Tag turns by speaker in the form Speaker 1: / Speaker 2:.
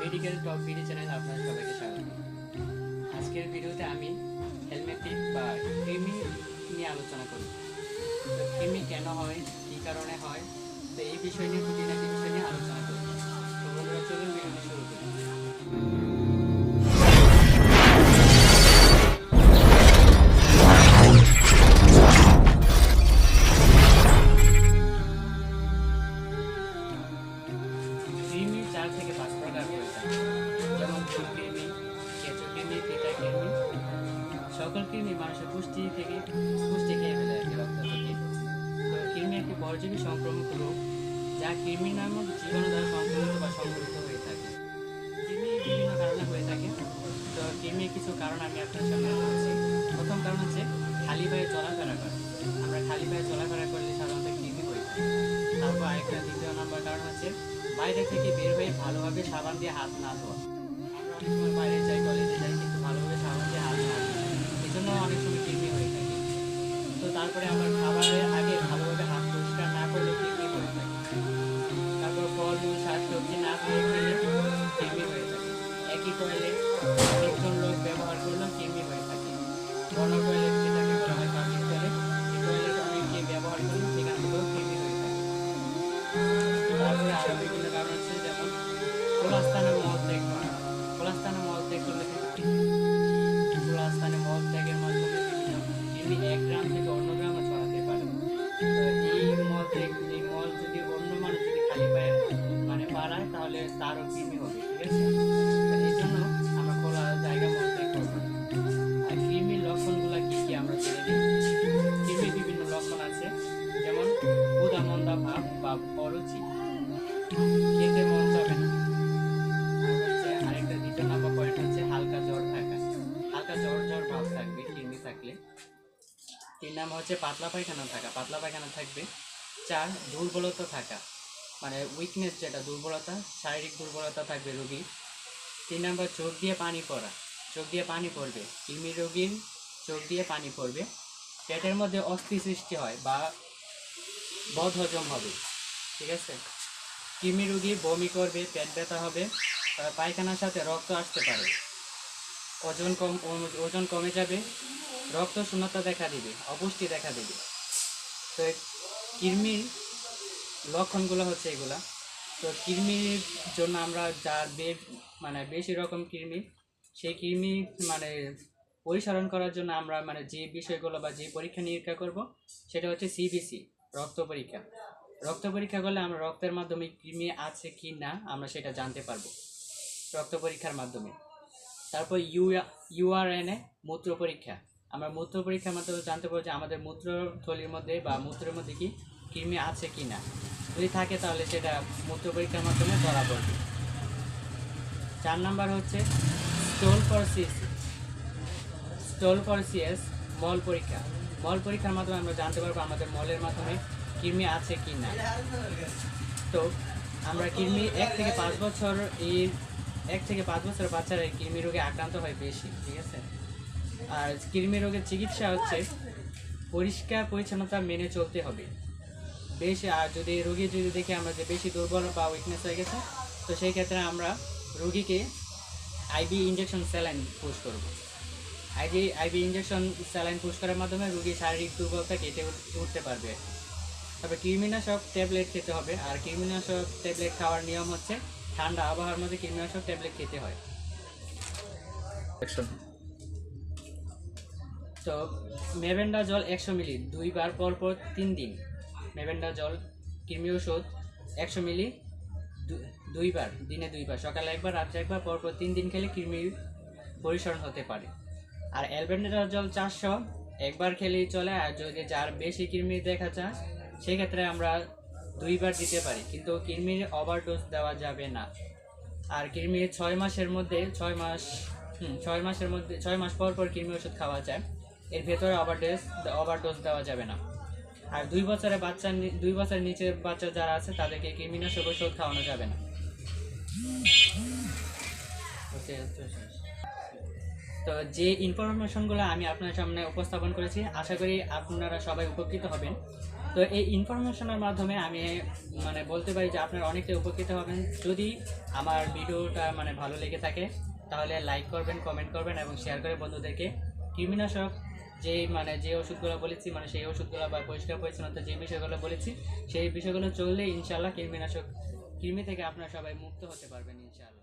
Speaker 1: Medical top BD channel আপনার সবাইকে স্বাগত। আজকের ভিডিওতে আমি হেলমেটিক বা কৃমি নিয়ে আলোচনা করব। তো কৃমি কেন হয়, কী কারণে হয়, তো এই বিষয় নিয়ে খুঁটিনাটি বিষয় নিয়ে আলোচনা করব। তো বন্ধুরা, চলুন ভিডিওটি শুরু করি। চার থেকে পাঁচ যেমন ফুল কৃমি কেঁচো কৃমি পিতা কৃমি সকল কৃমি মানুষের পুষ্টি থেকে পুষ্টি খেয়ে ফেলে আর কি, রক্ত থেকে। কৃমি একটি পরজীবী সংক্রমক রোগ, যা কৃমি নামক জীবাণু দ্বারা সংক্রমিত বা সংক্রমিত হয়ে থাকে। কৃমি বিভিন্ন কারণে হয়ে থাকে। তো কৃমির কিছু কারণ আমি আপনার সামনে বলছি প্রথম কারণ হচ্ছে খালি পায়ে চলাফেরা করা। আমরা খালি পায়ে চলাফেরা করলে সাধারণত কৃমি হয়ে থাকে তারপর আরেকটা দ্বিতীয় নম্বর কারণ হচ্ছে বাইরে থেকে বের হয়ে ভালোভাবে সাবান দিয়ে হাত না ধোয়া। অনেক সময় বাইরে যাই, কলেজে যাই, কিন্তু ভালোভাবে সাবান দিয়ে হাত না ধোয়া। এই জন্য অনেক সময় কৃমি হয়ে থাকে। তো তারপরে আমার খাবারের হচ্ছে পাতলা পায়খানা থাকা, পাতলা পায়খানা থাকবে। চার, দুর্বলতা থাকা। মানে উইকনেস যেটা, দুর্বলতা, শারীরিক দুর্বলতা থাকবে রোগী তিন নম্বর, চোখ দিয়ে পানি পড়া। চোখ দিয়ে পানি পড়বে। কৃমি রোগীর চোখ দিয়ে পানি পড়বে। পেটের মধ্যে অস্থি সৃষ্টি হয় বা বদ হজম হবে। ঠিক আছে? কৃমি রোগী বমি করবে, পেট ব্যথা হবে পায়খানার সাথে রক্ত আসতে পারে। ওজন কম ওজন কমে যাবে, রক্ত শূন্যতা দেখা দিবে, অপুষ্টি দেখা দিবে। তো কৃমির লক্ষণগুলো হচ্ছে এগুলা। তো কৃমির জন্য আমরা যার বে মানে বেশি রকম কৃমি, সেই কৃমি মানে পরিচালন করার জন্য আমরা মানে যে বিষয়গুলো বা যে পরীক্ষা নিরীক্ষা করব, সেটা হচ্ছে সিবিসি রক্ত পরীক্ষা। রক্ত পরীক্ষা করলে আমরা রক্তের মাধ্যমে কৃমি আছে কি না, আমরা সেটা জানতে পারব। রক্ত পরীক্ষার মাধ্যমে। তারপর ইউ ইউআরএনএ মূত্র পরীক্ষা। আমরা মূত্র পরীক্ষার মাধ্যমে জানতে পারব যে আমাদের মূত্রথলির মধ্যে বা মূত্রের মধ্যে কি কৃমি আছে কি না। যদি থাকে তাহলে সেটা মূত্র পরীক্ষার মাধ্যমে ধরা পড়বে। চার নাম্বার হচ্ছে stool for cyst stool for CS মল পরীক্ষা। মল পরীক্ষার মাধ্যমে আমরা জানতে পারব আমাদের মলের মাধ্যমে কৃমি আছে কি না। তো আমরা কৃমি এক থেকে পাঁচ বছর এই এক থেকে পাঁচ বছর বাচ্চারা কৃমি রোগে আক্রান্ত হয় বেশি, ঠিক আছে? আর কৃমি রোগের চিকিৎসা হচ্ছে পরিষ্কার পরিচ্ছন্নতা মেনে চলতে হবে। বেশি, আর যদি রোগী যদি দেখি আমরা যে বেশি দুর্বল বা উইকনেস হয়ে গেছে, তো সেই ক্ষেত্রে আমরা রোগীকে আইবি ইঞ্জেকশন স্যালাইন পুশ করব। IV IV injection saline push করার মাধ্যমে রোগী শারীরিক দুর্বলতা কেটে উঠতে পারবে। তবে কৃমিনাশক ট্যাবলেট খেতে হবে, আর কৃমিনাশক ট্যাবলেট খাওয়ার নিয়ম হচ্ছে ঠান্ডা আবহাওয়ার মধ্যে কীটনাশক ট্যাবলেট খেতে হয়। তো মেভেন্ডা জল একশো মিলি দুইবার পর পর তিন দিন। মেভেন্ডা জল কৃমি ওষুধ একশো মিলি দুইবার দিনে দুইবার সকালে একবার রাত্রে একবার পর পর তিন দিন খেলে কৃমি পরিসরণ হতে পারে। আর অ্যালবেন্ডা জল চারশো একবার খেলেই চলে আর যদি যার বেশি কৃমি দেখা যায় সেক্ষেত্রে আমরা দুইবার দিতে পারি, কিন্তু কৃমির ওভারডোজ দেওয়া যাবে না। আর কৃমির ছয় মাসের মধ্যে, ছয় মাস, হুম, ছয় মাসের মধ্যে, ছয় মাস পর পর কৃমি ওষুধ খাওয়া যায়। এর ভেতরে ওভারডোজ ওভারডোজ দেওয়া যাবে না। আর দুই বছরের বাচ্চা দুই বছরের নিচের বাচ্চা যারা আছে, তাদেরকে কৃমিনাশক ওষুধ খাওয়ানো যাবে না। তো যে ইনফরমেশনগুলো আমি আপনার সামনে উপস্থাপন করেছি, আশা করি আপনারা সবাই উপকৃত হবেন। তো এই ইনফরমেশনের মাধ্যমে আমি মানে বলতে পারি যে আপনারা অনেকটা উপকৃত হবেন। যদি আমার ভিডিওটা মানে ভালো লেগে থাকে, তাহলে লাইক করবেন কমেন্ট করবেন এবং শেয়ার করে বন্ধুদেরকে। কৃমিনাশক যে মানে যে ওষুধগুলো বলেছি মানে সেই ওষুধগুলো বা পরিষ্কার পরিচ্ছন্নতা যে বিষয়গুলো বলেছি, সেই বিষয়গুলো চললে ইনশাল্লাহ কৃমিনাশক কৃমি থেকে আপনারা সবাই মুক্ত হতে পারবেন ইনশাল্লাহ